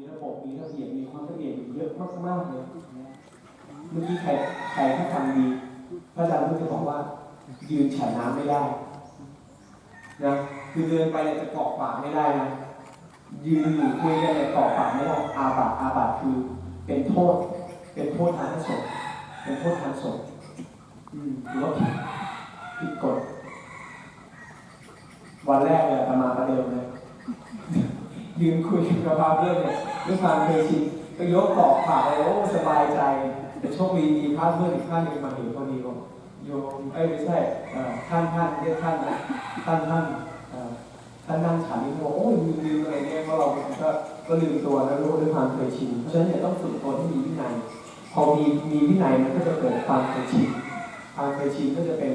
มีระบบมีระเบียบมีความละเอียดอยู่เยอะมากๆเลยเมื่อกี้ใครใครถ้าทำดีพระอาจารย์ก็จะบอกว่า ยืนฉายน้ำไม่ได้นะคือเดินไปเนี่ยจะเกาะปากไม่ได้นะยืนอยู่คุยกันเนี่ยเกาะปากไม่ได้อาบัตอาบัตคือเป็นโทษ เป็นโทษทางศพเป็นโทษทางศพอืมหรือว่าผิดผิดกฎวันแรกเลยประมาณประเดิมเลย ยืนคุยกับพระเพื่อนเนี่ยด้วยความเคยชินก็ยกเกาะปากเลยโอ้สบายใจแต่โชคดีมีพระเพื่อนอีกท่านหนึ่งมาเห็นพอดีบอกโยมเอ้ยไม่ใช่ท่านท่านเรียกท่านนะท่านท่านท่านนั่งฉันนี่บอกโอ้ยลืมอะไรเนี่ยเพราะเราก็ก็ลืมตัวแล้วรู้ด้วยความเคยชินเพราะฉะนั้นเนี่ยต้องฝึกตนให้มีวินัยพอมีมีวินัยมันก็จะเกิดความเคยชินความเคยชินก็จะเป็น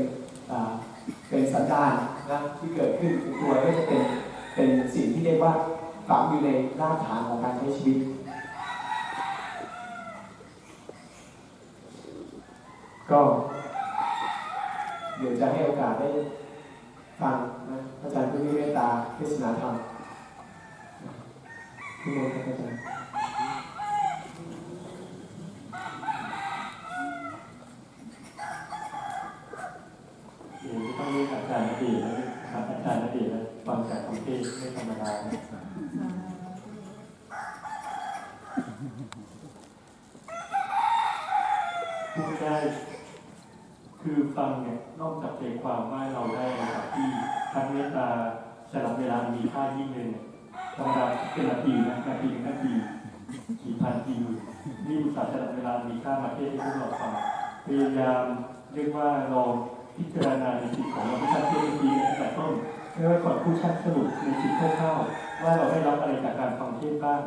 เป็นสันดานนะที่เกิดขึ้นในตัวก็จะเป็นเป็นสิ่งที่เรียกว่า ฝังอยู่ในรากฐานของการใช้ชีวิต ก็เดี๋ยวจะให้โอกาสได้ฟังนะอาจารย์ผู้มีเมตตาเทศนาธรรมพี่โมครับอาจารย์ต้องเรียกอาจารย์นดีนะครับอาจารย์นดีนะฟังจากคำเทศไม่ธรรมดานะพูดได้ คือฟังเนี่ยนอกจากใจความว่าเราได้นะครับที่ทั้งเมตตาสลับเวลา มีค่ายิ่งเลยเนี่ยธรรมดาเป็นนาทีนะนาทีเป็นนาทีกี่พันกี่หมื่นนี่อุตส่าห์สลับเวลามีค่ามาเทศให้พวกเราฟังพยายามเรียกว่าลองพิจารณาในจิตของเราที่ชัดเจนดีตั้งแต่ต้นไม่ว่าก่อนผู้ชัดสรุปในจิตคร่าวๆว่าเราได้รับอะไรจากการฟังเทศบ้าง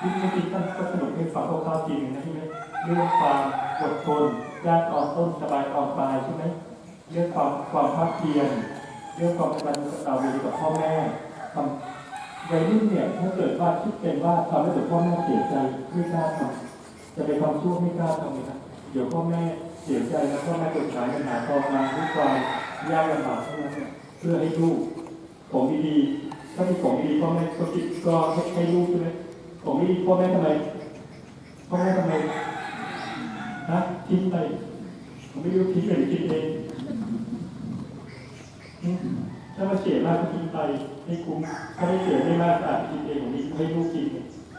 ที่เมื่อกี้ท่านก็สรุปให้ฟังคร่าวๆทีนึงนะใช่ไหมเรื่องความอดทนยากตอนต้นสบายตอนปลายใช่ไหมเรื่องความความภาคเพียรเรื่องความกตัญ ญูกตเวทีกับพ่อแม่ทำวัยรุ่นเนี่ยถ้าเกิดว่าคิดเป็นว่าทำให้ตัวพ่อแม่เสียใจไม่กล้าทำจะไปทำชั่วไม่กล้าทำเลยนะเดี๋ยวพ่อแม่เสียใจแล้วพ่อแม่กดขายปัญหาทอมาด้วยความยากลำบากเท่านั้นเนี่ยเพื่อให้ลูกของดีๆถ้ามีของดีๆพ่อแม่ก็คิดก็ให้ลูกใช่ไหมของดีพ่อแม่ทำไมพ่อแม่ทำไมนะทิ้งไปผมไม่รู้ทิ้งไปหรือกินเอง ถ้ามันเสียมากก็ทิ้งไปให้คุ้มถ้าไม่เสียไม่มากก็อาจกินเองผมนี้ให้ลูกกิน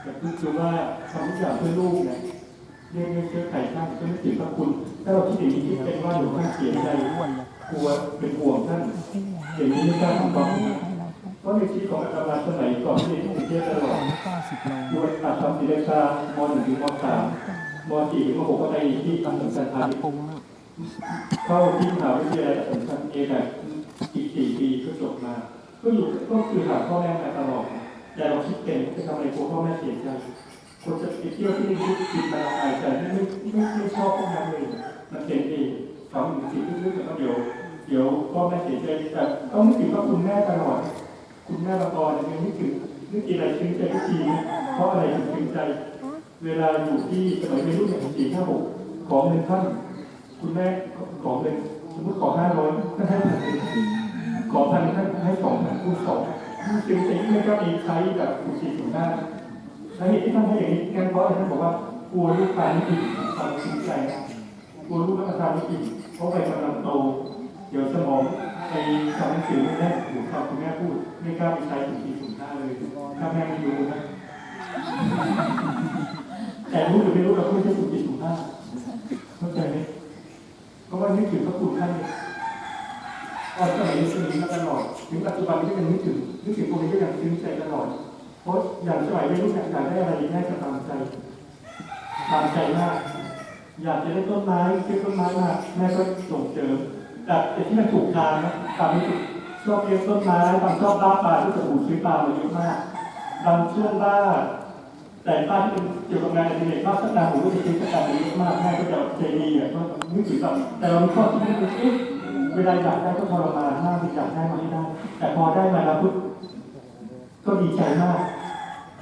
แต่คือว่าทำทุกอย่างเพื่อลูกเนี่ยเรื่องเรื่องเชื้อไข่ท่านก็ไม่ถึงพระคุณ ถ้าเราคิดอย่างนี้คิดเป็นว่าหนูท่านเสียใจกลัวเป็นห่วงท่านอย่างนี้ไม่กล้าทำความดีเพราะในชีวิตของอาจารย์สมัยก่อนที่เรียนที่กรุงเทพตลอดเก้าสิบโลดูอัดทำศิลปามหนึ่งถึงมสามมสี่ถึงมหกก็ไปที่ทำสัมสันตัธานเข้าที่มหาวิทยาลัยสัมสันเอแบบอีก สี่ปีก็จบมา ก็อยู่ก็คือหาพ่อแม่มาตลอดแต่เราคิดเป็นจะทำอะไรกลัวพ่อแม่เสียใจคนจะไปเที่ยวที่นี่คิดจิตมันอายใจไม่ไม่ไม่ชอบพวกนั้นเลยมันเป็นเองฝังอยู่จิตลึกๆแล้วก็เดี๋ยวเดี๋ยวพ่อแม่เสียใจแต่ต้องนึกถึงว่าคุณแม่ตลอด คุณแม่ละกรยังนึกถึงนึกทีไรซึ้งใจทุกทีเพราะอะไรถึงซึ้งใจ เวลาอยู่ที่สมัยเป็นรุ่นหนึ่งสี่ห้าหกของเงินท่าน คุณแม่ของเงินสมมติขอห้าร้อยท่านให้พันหนึ่ง ขอพันท่านให้สองพันคูณสองซึ้งใจที่ไม่ก็มีใช้แบบคุณสี่ถึงห้าสาเหตุที่ท่านให้อย่างนี้งั้นเพราะอะไรท่านบอกว่ากลัวลูกทานไม่อิ่มทำซึ้งใจนะกลัวลูกรับประทานไม่อิ่มเพราะไปกำลังโต เดี๋ยวสมองไปทำหนังสือไม่ได้หรือคำคุณแม่พูด ไม่กล้าไปใช้ถึงสี่ถึงห้าเลยถ้าแม่ไม่รู้นะแต่รู้หรือไม่รู้เราก็ไม่ใช่ถึงสี่ถึงห้าเข้าใจไหมเพราะว่านึกถึงพระคุณท่านเนี่ยตอนสมัยนี้สนิทมาตลอด ถึงปัจจุบันก็ยังนึกถึงนึกถึงตรงนี้ก็ยังซึ้งใจตลอดเพราะอย่างสมัยไม่รู้อยากได้อะไรแม่จะตามใจตามใจมาก อยากจะได้ต้นไม้ซื้อต้นไม้มาแม่ก็ส่งเสริมแต่ที่มันถูกทางนะตามไม่ถูกชอบเลี้ยงต้นไม้บางชอบล่าปลาที่จะหูซื้อปลามาเยอะมากบางช่วงล่าแต่ป้าที่เป็นเกี่ยวกับงานอดิเรกป้าสตาร์หูก็จะซื้อสตาร์มาเยอะมากแม่ก็จะใจดีอะก็นึกถึงแบบแต่เรามีข้อที่ไม่รู้เอ๊ะ วลาอยากได้ก็ทรมานมากอยากได้มาไม่ได้ แต่พอได้มาแล้วปุ๊บก็ดีใจมาก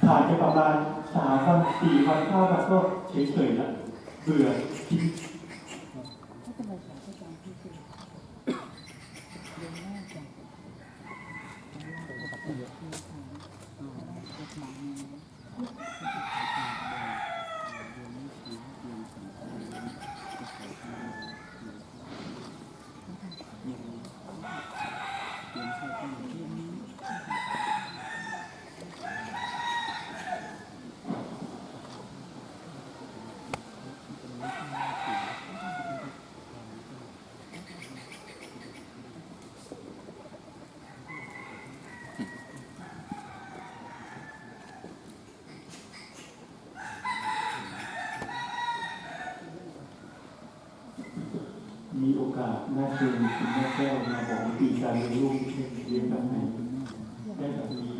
ผ่านไปประมาณสามวันสี่วันห้าวันก็เฉยๆแล้วเบื่อทิ้ง เแม่เชิญคุณแม่แก้วมาบอกวิธีการเลี้ยงลูกเลี้ยงแบบไหนได้แบบนี้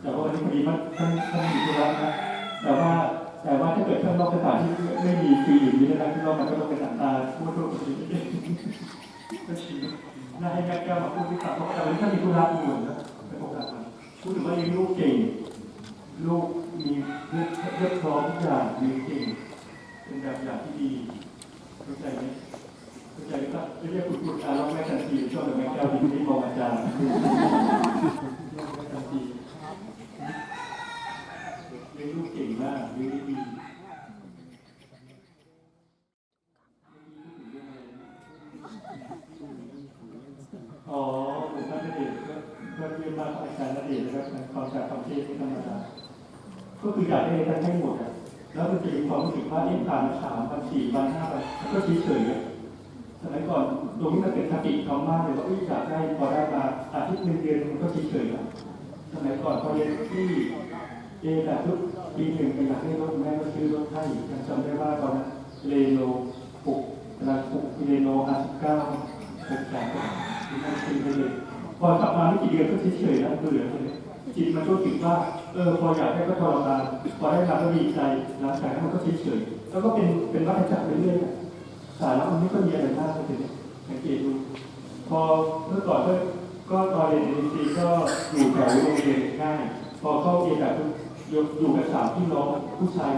แต่ว่าวันนี้พอดีมันท่านท่านมีธุระนะแต่ว่าแต่ว่าถ้าเกิดข้างนอกสถานที่ไม่มีฟรีอย่างนี้นะครับข้างนอกมันก็ต้องเป็นอัตาพูดตรงนี้ก็ชี้น่าให้แม่แก้วมาพูดที่ฝั่งเพราะแต่วันนี้ท่านมีธุระอยู่นะเป็นโอกาสมันพูดถึงว่าเลี้ยงลูกเก่งลูกมีเรียบเรียบพร้อมทุกอย่างเลี้ยงเก่งเป็นแบบอย่างที่ดีเข้าใจไหม ใจก็เรียกคุณคุณอาเราแม่ทันทีชอบแบบแม่แก้วที่ไม่มองอาจารย์เรียกแม่ทันทีเลี้ยงลูกเก่งมากเลี้ยงดีอ๋อผมท่านณเดชน์ก็ก็เยี่ยมมากอาจารย์ณเดชน์นะครับในความจากความเทศไม่ธรรมดาก็คืออยากให้ท่านให้หมดอะแล้วมันจะมีความรู้สึกว่าเอ๊ะผ่านมาสามวันสี่วันห้าวันก็เฉยเฉยๆอะ สมัยก่อนตรงนี้มันเป็นคติเขามากเลยว่าอ้ยอยากได้พอได้มาอาทิตย์หนึ่งเดือนมันก็เฉยเฉยๆอะสมัยก่อนพอเรียนที่เอแบบทุกปีหนึ่งไปอยากได้รถแม่ก็ซื้อรถให้ยังจำได้ว่าตอนนั้นเรโนปุกกำลังปุกเรโนอาสิบเก้าหกแสนมันเป็นไปเลยพอกลับมาไม่กี่เดือนก็เฉยๆแล้วเบื่อเลยจิตมันก็คิดว่าเออพออยากได้ก็ทรมานพอได้มาก็ดีใจหลังจากนั้นมันก็เฉยๆแล้วก็เป็นเป็นวัฏจักรไปเรื่อยๆ สาระมันไม่ค่อยมีอะไรมากเลยนี่ยสังเกตดูพอเมื่อก่อนก็ก็ตอนเรียนเอ็นซีก็อยู่แถวโรงเรียนง่ายพอเข้าเรียนแบบอยู่อยู่กับสามพี่น้องผู้ชาย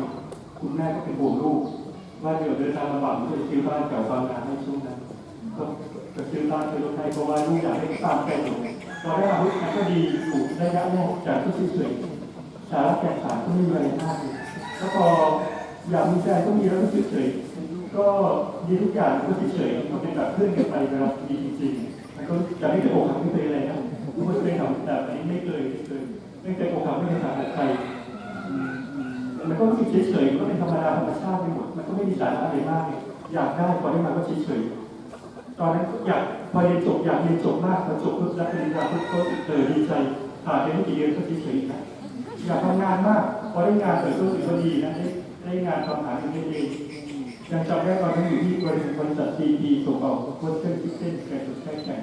คุณแม่ก็เป็นห่วงลูกว่าเดี๋ยวเดินทางลำบากก็จะซื้อบ้านแถวบางนาให้ช่วงนั้นก็จะซื้อบ้านซื้อรถให้เพราะว่าลูกอยากให้ตามใจหนูพอได้มาลูกก็ดีอยู่ระยะแรกจากที่เฉยๆสาระแก่นสารก็ไม่มีอะไรมากแล้วพออยากมีใจก็มีแล้วก็เฉยๆ ก็ดีทุกอย่างก็เฉยๆมันเป็นแบบเพื่อนกันไปเวลาดีจริงๆมันก็จะไม่เคยอกหักไม่เคยอะไรนะไม่เคยทำแบบนี้ไม่เคยไม่เคยไม่เคยอกหักไม่เคยทำกับใครมันก็รู้สึกเฉยๆมันก็เป็นธรรมดาธรรมชาติไปหมดมันก็ไม่มีสาระอะไรมากเลยอยากได้พอได้มาก็เฉยๆตอนนั้นอยากพอเรียนจบอยากเรียนจบมากพอจบปุ๊บรับปริญญาก็เออดีใจผ่านไปไม่กี่เดือนก็เฉยๆนะอยากทำงานมากพอได้งานเปิดก็รู้สึกดีนะได้ได้งานทำหาเงินได้เอง ยังจำได้ตอนนั้นอยู่ที่บริษัทบริษัทซีพีส่งออกโคตรเส้นที่เส้นแข่งสุดแข่แข่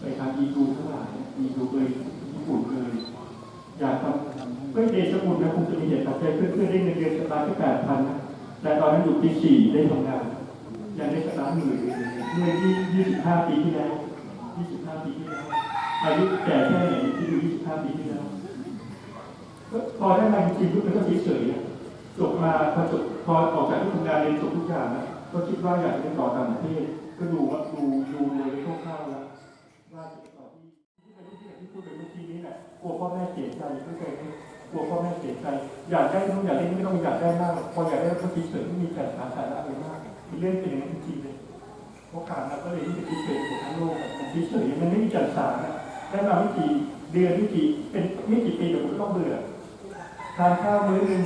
ไปทางอีดูทั้งหลายอีดูเลยญี่ปุ่นเลยอยากทำก็เดชบุญนะคงจะมีเหตุปัจจัยเพื่อนๆได้เงินเดือนสตาร์ทที่แปดพันนะแต่ตอนนั้นอยู่ปีสี่ได้ทำงานยังได้สตาร์ทหมื่นเมื่อที่25ปีที่แล้ว25ปีที่แล้วอายุแก่แค่ไหนที่ดู25ปีที่แล้วก็พอได้มาจริงๆทุกคนก็เฉยๆ จบมาพอจบพอออกจากที่ทำงานเรียนจบทุกอย่างนะก็คิดว่าอยากจะไปต่อต่างประเทศก็ดูว่าดูดูเลยคร่าวๆแล้วว่าจะต่อที่ที่เป็นที่ที่พูดเป็นเมื่อกี้นี้แหละกลัวพ่อแม่เสียใจไม่เคยกลัวพ่อแม่เสียใจ อยากได้นู่นอยากได้นี่ไม่ต้องอยากได้มากพออยากได้ก็เฉยๆไม่มีแต่สาระอะไรมากเรื่องเป็นอย่างนั้นจริงเลยโอกาสเราก็เลยที่จะพิเศษของทั้งโลกอะมันพิเศษมันไม่มีจัดสรระได้มาไม่กี่เดือนไม่กี่เป็นไม่กี่ปีเดี๋ยวมันก็ต้องเบื่อทานข้าวมื้อนึง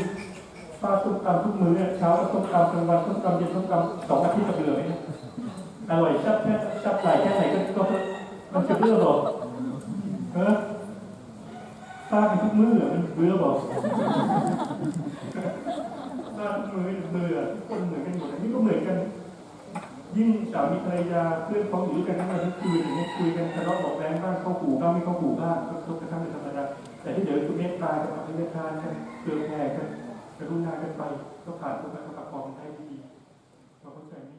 ฟาดส้มตำทุกมื้อเช้าก็ส้มตำกลางวันส้มตำเย็นส้มตำสองอาทิตย์ก็เบื่อไหมเนี่ยอร่อยแซ่บแค่แซ่บหลแค่ไหนก็ก็มันจะเบื่อหรอเออฟาดกันทุกมื้อมันเบื่อบอกฟาทุกมื้อเบื่อทุกคนเหมือนกันหมดนนี้ก็เหมือนกัน ยิ่งสามีภรรยาเพื่อนพ้องอยู่กันทั้งวันทั้งคืนอย่างเงี้ยคุยกันทะเลาะเบอกแว้งบ้างเข้าหูบ้างไม่เข้าหูบ้างก็ทุกกระทั่งเป็นธรรมดาแต่ที่เดี๋ยวคุณเมตตากันอภัยทานกันเกลือแผ่กัน กรุณากันไปก็ผ่านทุกข์และประกอบได้ดีเราเข้าใจไหม